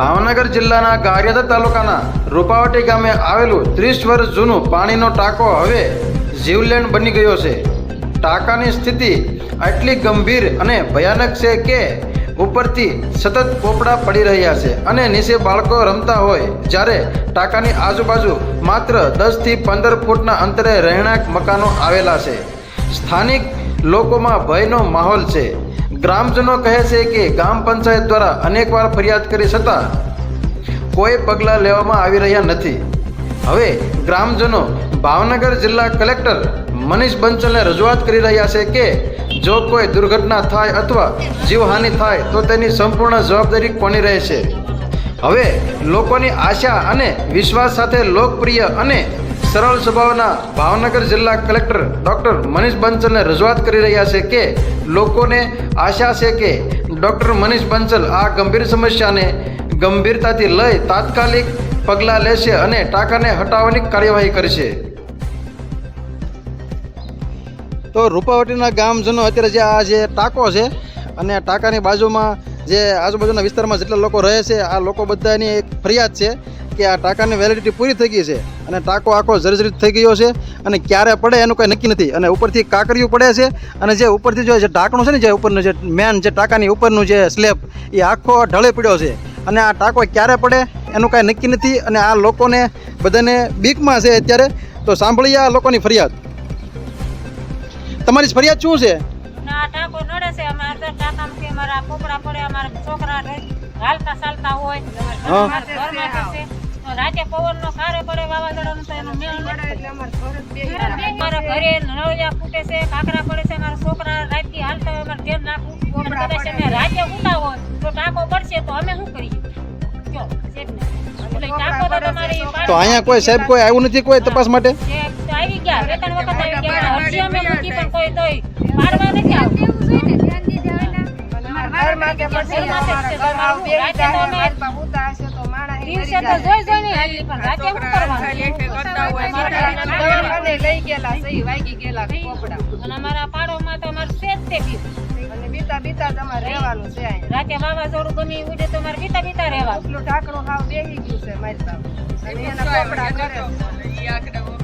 ભાવનગર જિલ્લાના ગારિયાદા તાલુકાના રૂપાવટી ગામે આવેલું ત્રીસ વર્ષ જૂનું પાણીનો ટાંકો હવે જીવલેણ બની ગયો છે. ટાંકાની સ્થિતિ આટલી ગંભીર અને ભયાનક છે કે ઉપરથી સતત પોપડા પડી રહ્યા છે અને નીચે બાળકો રમતા હોય જ્યારે ટાંકાની આજુબાજુ માત્ર દસથી પંદર ફૂટના અંતરે રહેણાંક મકાનો આવેલા છે. સ્થાનિક લોકોમાં ભયનો માહોલ છે. ગ્રામજનો કહે છે કે ગ્રામ પંચાયત દ્વારા અનેકવાર ફરિયાદ કરી છતાં કોઈ પગલાં લેવામાં આવી રહ્યા નથી. હવે ગ્રામજનો ભાવનગર જિલ્લા કલેક્ટર મનીષ બંચલને રજૂઆત કરી રહ્યા છે કે જો કોઈ દુર્ઘટના થાય અથવા જીવહાનિ થાય તો તેની સંપૂર્ણ જવાબદારી કોની રહેશે? હવે લોકોની આશા અને વિશ્વાસ સાથે લોકપ્રિય અને સરળ સ્વભાવના ભાવનગર જિલ્લા કલેક્ટર ડૉક્ટર મનીષ બંચલને રજૂઆત કરી રહ્યા છે કે લોકોને આશા છે કે ડૉક્ટર મનીષ બંચલ આ ગંભીર સમસ્યાને ગંભીરતાથી લઈ તાત્કાલિક પગલાં લેશે અને ટાંકાને હટાવવાની કાર્યવાહી કરશે. તો રૂપાવટીના ગામજનો અત્યારે જે આ જે ટાંકો છે અને ટાંકાની બાજુમાં જે આજુબાજુના વિસ્તારમાં જેટલા લોકો રહે છે, આ લોકો બધાની એક ફરિયાદ છે. કે આ ટાંકાની વેલિડિટી પૂરી થઈ ગઈ છે અને ટાંકો આખો જર્જરિત થઈ ગયો છે અને ક્યારે પડે એનું કંઈ નક્કી નથી. અને ઉપરથી કાંકરિયું પડે છે અને જે ઉપરથી જો જે ઢાંકણું છે ને જે ઉપરનું જે મેન જે ટાંકાની ઉપરનું જે સ્લેબ એ આખો ઢળે પડ્યો છે. અને આ ટાંકો ક્યારે પડે એનું કાંઈ નક્કી નથી અને આ લોકોને બધાને બીકમાં છે અત્યારે. તો સાંભળીએ આ લોકોની ફરિયાદ. તમારી ફરિયાદ શું છે? ટાંકો નડે છે. અમારે ટાંકામાંથી અમારા પોપડા પડે અમારા છોકરા હાલતા ચાલતા હોય. ઘરમાં છે. રાતે પવનનો ખારે પડે વાવાઝોડાનો તો એનો મેળ નથી. અમારા ઘરે નળિયા ફૂટે છે કાકરા પડે છે મારા છોકરા રાતથી હાલતા હોય અમારે ઘેર નાખવું અને કદાચ અમે રાતે ઊંઘતા હોય તો ટાંકો પડશે તો અમે શું કરીએ? કયો શેઠને. એટલે ટાંકો તો અહીંયા કોઈ સાહેબ કોઈ આવ્યું નથી કોઈ તપાસ માટે? આવી ગયા બે ત્રણ વખત આવી ગયા અરજી અમે મૂકી પણ કોઈ તોય પાડવા નથી આવતું. ઘરમાં કે પછી રાતે તો અમારું રાતે તો અમે દિવસે તો જોઈ જોઈને હાલી પણ રાતે કરવાનું અને અમારા પાડોમાં તો અમારે છે તે બીક. રાતે વાવાઝોડું ગમે ઉડે તો અમારે બીતા બીતા રહેવાનું. ઢાંકણું હાવ બેહી ગયું છે મારી પાસે અને એના કપડાં કરે છે.